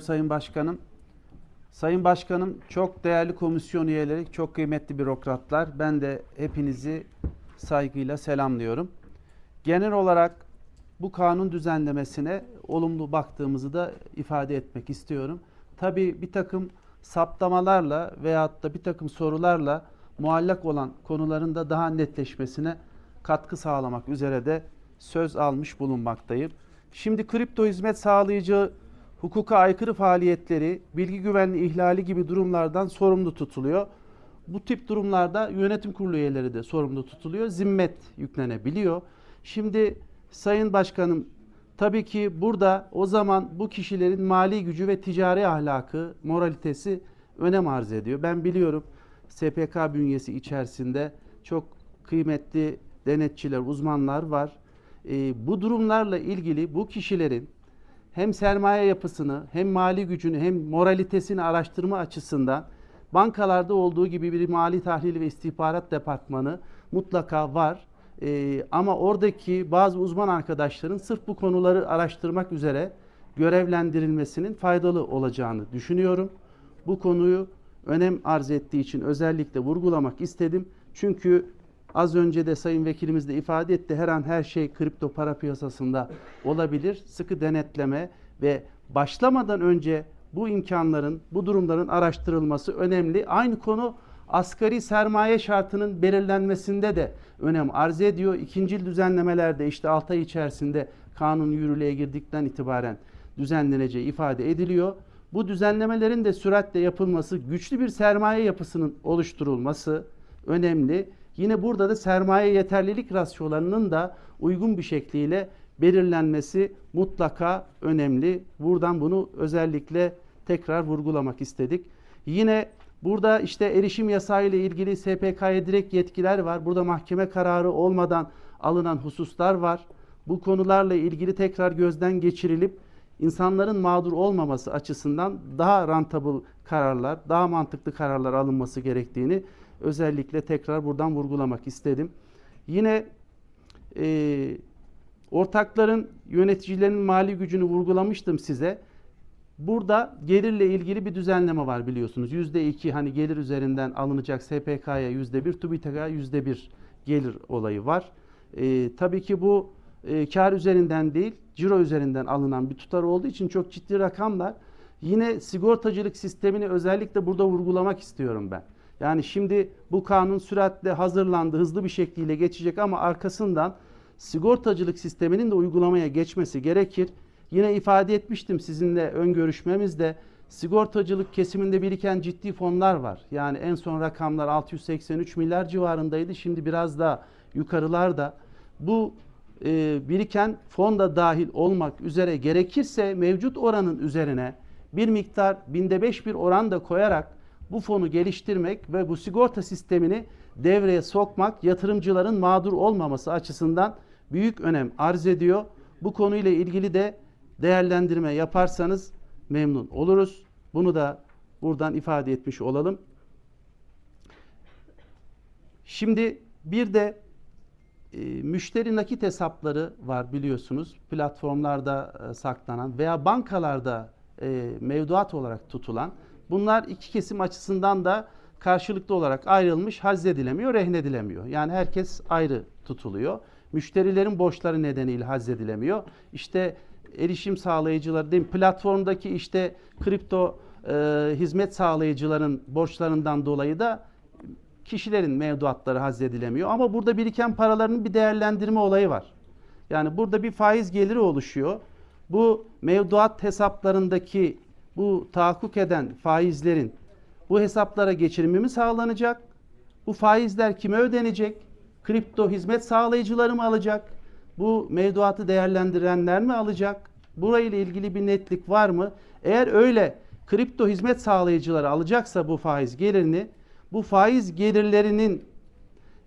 Sayın Başkanım. Sayın Başkanım çok değerli komisyon üyeleri, çok kıymetli bürokratlar. Ben de hepinizi saygıyla selamlıyorum. Genel olarak bu kanun düzenlemesine olumlu baktığımızı da ifade etmek istiyorum. Tabii bir takım saptamalarla veyahut da bir takım sorularla muallak olan konuların da daha netleşmesine katkı sağlamak üzere de söz almış bulunmaktayım. Şimdi kripto hizmet sağlayıcı hukuka aykırı faaliyetleri, bilgi güvenliği ihlali gibi durumlardan sorumlu tutuluyor. Bu tip durumlarda yönetim kurulu üyeleri de sorumlu tutuluyor. Zimmet yüklenebiliyor. Şimdi Sayın Başkanım tabii ki burada o zaman bu kişilerin mali gücü ve ticari ahlakı, moralitesi önem arz ediyor. Ben biliyorum SPK bünyesi içerisinde çok kıymetli denetçiler, uzmanlar var. Ee, bu durumlarla ilgili bu kişilerin hem sermaye yapısını hem mali gücünü hem moralitesini araştırma açısından bankalarda olduğu gibi bir mali tahlil ve istihbarat departmanı mutlaka var. Ee, ama oradaki bazı uzman arkadaşların sırf bu konuları araştırmak üzere görevlendirilmesinin faydalı olacağını düşünüyorum. Bu konuyu önem arz ettiği için özellikle vurgulamak istedim. Çünkü az önce de Sayın Vekilimiz de ifade etti. Her an her şey kripto para piyasasında olabilir. Sıkı denetleme ve başlamadan önce bu imkanların, bu durumların araştırılması önemli. Aynı konu asgari sermaye şartının belirlenmesinde de önem arz ediyor. İkincil düzenlemelerde işte 6 ay içerisinde kanun yürürlüğe girdikten itibaren düzenleneceği ifade ediliyor. Bu düzenlemelerin de süratle yapılması, güçlü bir sermaye yapısının oluşturulması önemli. Yine burada da sermaye yeterlilik rasyolarının da uygun bir şekliyle belirlenmesi mutlaka önemli. Buradan bunu özellikle tekrar vurgulamak istedik. Yine burada işte erişim yasağı ile ilgili SPK'ya direkt yetkiler var. Burada mahkeme kararı olmadan alınan hususlar var. Bu konularla ilgili tekrar gözden geçirilip insanların mağdur olmaması açısından daha rentable kararlar, daha mantıklı kararlar alınması gerektiğini özellikle tekrar buradan vurgulamak istedim. Yine e, ortakların yöneticilerin mali gücünü vurgulamıştım size. Burada gelirle ilgili bir düzenleme var biliyorsunuz. Yüzde iki hani gelir üzerinden alınacak SPK'ya yüzde bir, TÜBİTAK'a yüzde bir gelir olayı var. E, tabii ki bu e, kar üzerinden değil, ciro üzerinden alınan bir tutar olduğu için çok ciddi rakamlar. Yine sigortacılık sistemini özellikle burada vurgulamak istiyorum ben. Yani şimdi bu kanun süratle hazırlandı, hızlı bir şekliyle geçecek ama arkasından sigortacılık sisteminin de uygulamaya geçmesi gerekir. Yine ifade etmiştim sizinle ön görüşmemizde sigortacılık kesiminde biriken ciddi fonlar var. Yani en son rakamlar 683 milyar civarındaydı. Şimdi biraz daha yukarılarda. Bu e, biriken fon da dahil olmak üzere gerekirse mevcut oranın üzerine bir miktar binde beş bir oran da koyarak bu fonu geliştirmek ve bu sigorta sistemini devreye sokmak yatırımcıların mağdur olmaması açısından büyük önem arz ediyor. Bu konuyla ilgili de değerlendirme yaparsanız memnun oluruz. Bunu da buradan ifade etmiş olalım. Şimdi bir de e, müşteri nakit hesapları var biliyorsunuz. Platformlarda e, saklanan veya bankalarda e, mevduat olarak tutulan. Bunlar iki kesim açısından da karşılıklı olarak ayrılmış, hazzedilemiyor, rehnedilemiyor. Yani herkes ayrı tutuluyor. Müşterilerin borçları nedeniyle hazzedilemiyor. İşte erişim sağlayıcıları değil mi? Platformdaki işte kripto e, hizmet sağlayıcıların borçlarından dolayı da kişilerin mevduatları hazzedilemiyor. Ama burada biriken paraların bir değerlendirme olayı var. Yani burada bir faiz geliri oluşuyor. Bu mevduat hesaplarındaki bu tahakkuk eden faizlerin bu hesaplara geçirimi mi sağlanacak? Bu faizler kime ödenecek? Kripto hizmet sağlayıcıları mı alacak? Bu mevduatı değerlendirenler mi alacak? Burayla ilgili bir netlik var mı? Eğer öyle kripto hizmet sağlayıcıları alacaksa bu faiz gelirini, bu faiz gelirlerinin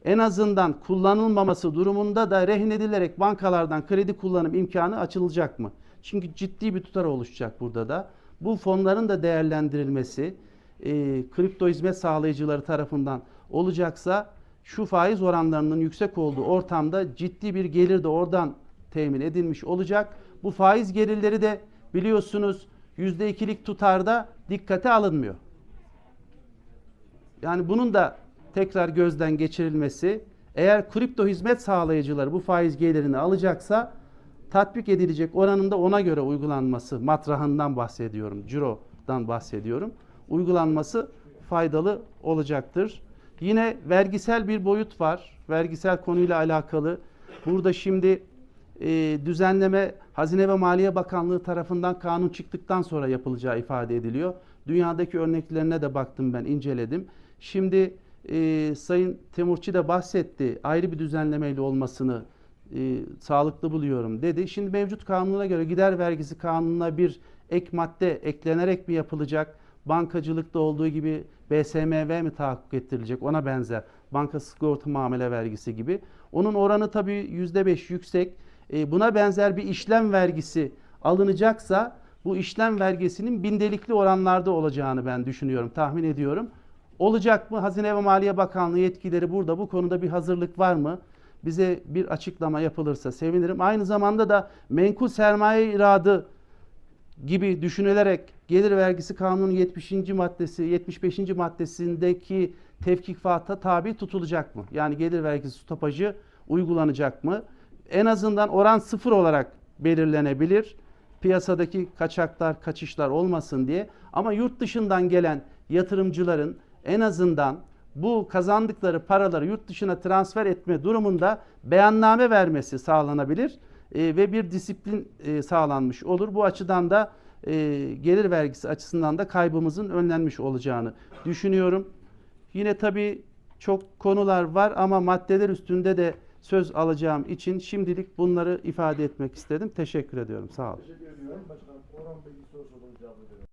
en azından kullanılmaması durumunda da rehin edilerek bankalardan kredi kullanım imkanı açılacak mı? Çünkü ciddi bir tutar oluşacak burada da. Bu fonların da değerlendirilmesi e, kripto hizmet sağlayıcıları tarafından olacaksa şu faiz oranlarının yüksek olduğu ortamda ciddi bir gelir de oradan temin edilmiş olacak. Bu faiz gelirleri de biliyorsunuz %2'lik tutarda dikkate alınmıyor. Yani bunun da tekrar gözden geçirilmesi, eğer kripto hizmet sağlayıcıları bu faiz gelirini alacaksa tatbik edilecek oranında ona göre uygulanması, matrahından bahsediyorum, cirodan bahsediyorum. Uygulanması faydalı olacaktır. Yine vergisel bir boyut var. Vergisel konuyla alakalı. Burada şimdi e, düzenleme Hazine ve Maliye Bakanlığı tarafından kanun çıktıktan sonra yapılacağı ifade ediliyor. Dünyadaki örneklerine de baktım ben, inceledim. Şimdi e, Sayın Temurçi de bahsetti. Ayrı bir düzenlemeyle olmasını e, sağlıklı buluyorum dedi. Şimdi mevcut kanuna göre gider vergisi kanununa bir ek madde eklenerek mi yapılacak? Bankacılıkta olduğu gibi BSMV mi tahakkuk ettirilecek? Ona benzer. Banka sigorta muamele vergisi gibi. Onun oranı tabii %5 yüksek. E, buna benzer bir işlem vergisi alınacaksa bu işlem vergisinin bindelikli oranlarda olacağını ben düşünüyorum, tahmin ediyorum. Olacak mı? Hazine ve Maliye Bakanlığı yetkileri burada. Bu konuda bir hazırlık var mı? Bize bir açıklama yapılırsa sevinirim. Aynı zamanda da menkul sermaye iradı gibi düşünülerek gelir vergisi kanunun 70. maddesi 75. maddesindeki tevkifata tabi tutulacak mı? Yani gelir vergisi stopajı uygulanacak mı? En azından oran sıfır olarak belirlenebilir. Piyasadaki kaçaklar, kaçışlar olmasın diye. Ama yurt dışından gelen yatırımcıların en azından bu kazandıkları paraları yurt dışına transfer etme durumunda beyanname vermesi sağlanabilir e, ve bir disiplin e, sağlanmış olur. Bu açıdan da e, gelir vergisi açısından da kaybımızın önlenmiş olacağını düşünüyorum. Yine tabii çok konular var ama maddeler üstünde de söz alacağım için şimdilik bunları ifade etmek istedim. Teşekkür ediyorum. Sağ olun. Teşekkür ediyorum. Başkanım Orhan Bey bir soru sorduğunu cevap.